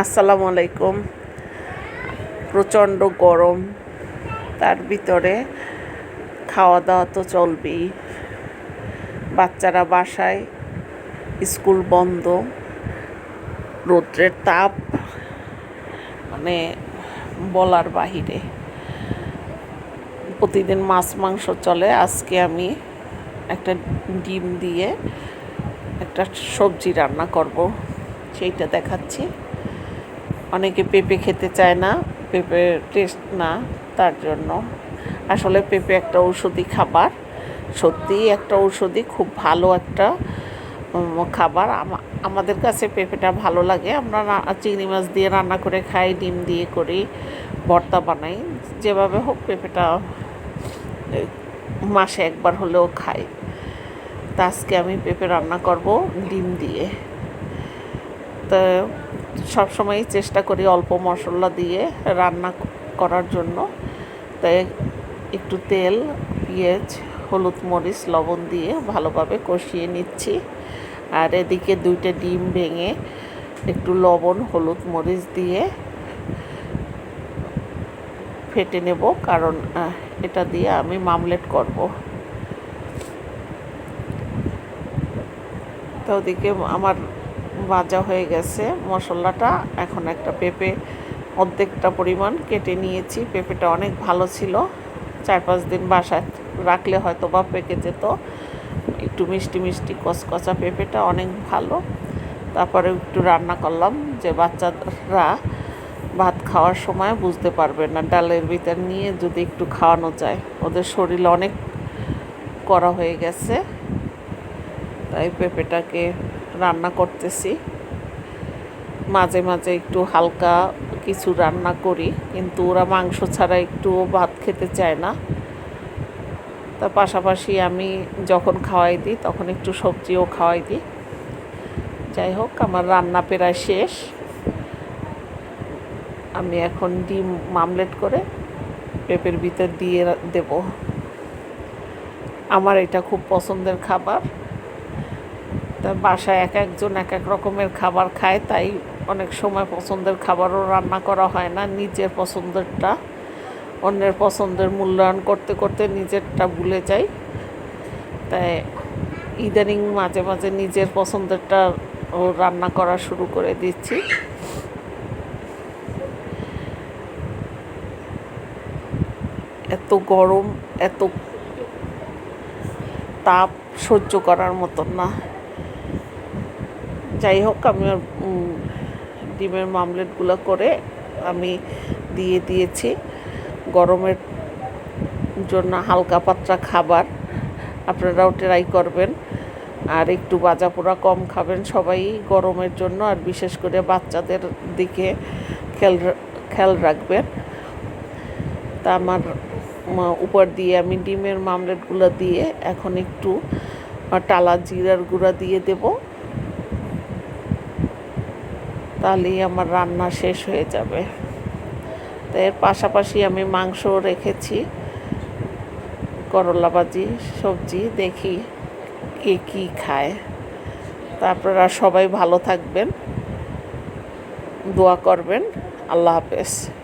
আসসালামু আলাইকুম। প্রচণ্ড গরম। তার ভিতরে খাওয়া দাওয়া তো চলবেই। বাচ্চারা বাসায়, স্কুল বন্ধ। রৌদ্রের তাপ মানে বলার বাহিরে। প্রতিদিন মাছ, মাংস চলে। আজকে আমি একটা ডিম দিয়ে একটা সবজি রান্না করব। সেইটা দেখাচ্ছি। অনেকে পেঁপে খেতে চায় না, পেঁপে টেস্ট না তার জন্য। আসলে পেঁপে একটা ঔষধি খাবার সত্যিই একটা ঔষধি খুব ভালো একটা খাবার। আমাদের কাছে পেঁপেটা ভালো লাগে। আমরা চিংড়ি মাছ দিয়ে রান্না করে খাই, ডিম দিয়ে করি, ভর্তা বানাই। যেভাবে হোক পেঁপেটা মাসে একবার হলেও খাই। তা আজকে আমি পেঁপে রান্না করব ডিম দিয়ে। তো সবসময়ই চেষ্টা করি অল্প মশলা দিয়ে রান্না করার জন্য। তাই একটু তেল, পেঁয়াজ, হলুদ মরিচ, লবণ দিয়ে ভালোভাবে কষিয়ে নিচ্ছি। আর এদিকে দুইটা ডিম ভেঙে একটু লবণ, হলুদ মরিচ দিয়ে ফেটে নেব, কারণ এটা দিয়ে আমি মামলেট করব। তো ওদিকে আমার ভাজা হয়ে গেছে মশলাটা। এখন একটা পেঁপে অর্ধেকটা পরিমাণ কেটে নিয়েছি। পেঁপেটা অনেক ভালো ছিল। চার পাঁচ দিন বাসায় রাখলে হয়তো বা পেকে যেত। একটু মিষ্টি মিষ্টি কচকচা পেঁপেটা অনেক ভালো। তারপরে একটু রান্না করলাম যে বাচ্চারা ভাত খাওয়ার সময় বুঝতে পারবে না, ডালের ভিতর নিয়ে যদি একটু খাওয়ানো যায়। ওদের শরীর অনেক করা হয়ে গেছে। তাই পেঁপেটাকে রান্না করতেছি। মাঝে মাঝে একটু হালকা কিছু রান্না করি, কিন্তু ওরা মাংস ছাড়া একটু ভাত খেতে চায় না। তার পাশাপাশি আমি যখন খাওয়াই দিই, তখন একটু সবজিও খাওয়াই দিই। যাই হোক, আমার রান্না প্রায় শেষ। আমি এখন ডিম মামলেট করে পেঁপের ভিতর দিয়ে দেব। আমার এটা খুব পছন্দের খাবার। তা বাসায় এক একজন এক এক রকমের খাবার খায়, তাই অনেক সময় পছন্দের খাবারও রান্না করা হয় না, নিজের পছন্দেরটা, অন্যের পছন্দের মূল্যায়ন করতে করতে নিজেরটা ভুলে যাই। তাই ইদানিং মাঝে মাঝে নিজের পছন্দেরটা ও রান্না করা শুরু করে দিচ্ছি। এত গরম, এত তাপ সহ্য করার মতন না। যাই হোক, আমি ডিমের মামলেটগুলো করে আমি দিয়ে দিয়েছি। গরমের জন্য হালকা পাতলা খাবার, আপনারাও ট্রাই করবেন। আর একটু বাজা পোড়া কম খাবেন সবাই গরমের জন্য, আর বিশেষ করে বাচ্চাদের দিকে খেয়াল খেয়াল রাখবেন। তা আমার উপর দিয়ে আমি ডিমের মামলেটগুলো দিয়ে এখন একটু টালা জিরার গুঁড়া দিয়ে দেবো। তাহলেই আমার রান্না শেষ হয়ে যাবে। তো এর পাশাপাশি আমি মাংসও রেখেছি। করলা ভাজি, সবজি, দেখি কে কী খায়। তা আপনারা সবাই ভালো থাকবেন। দোয়া করবেন। আল্লাহ হাফেজ।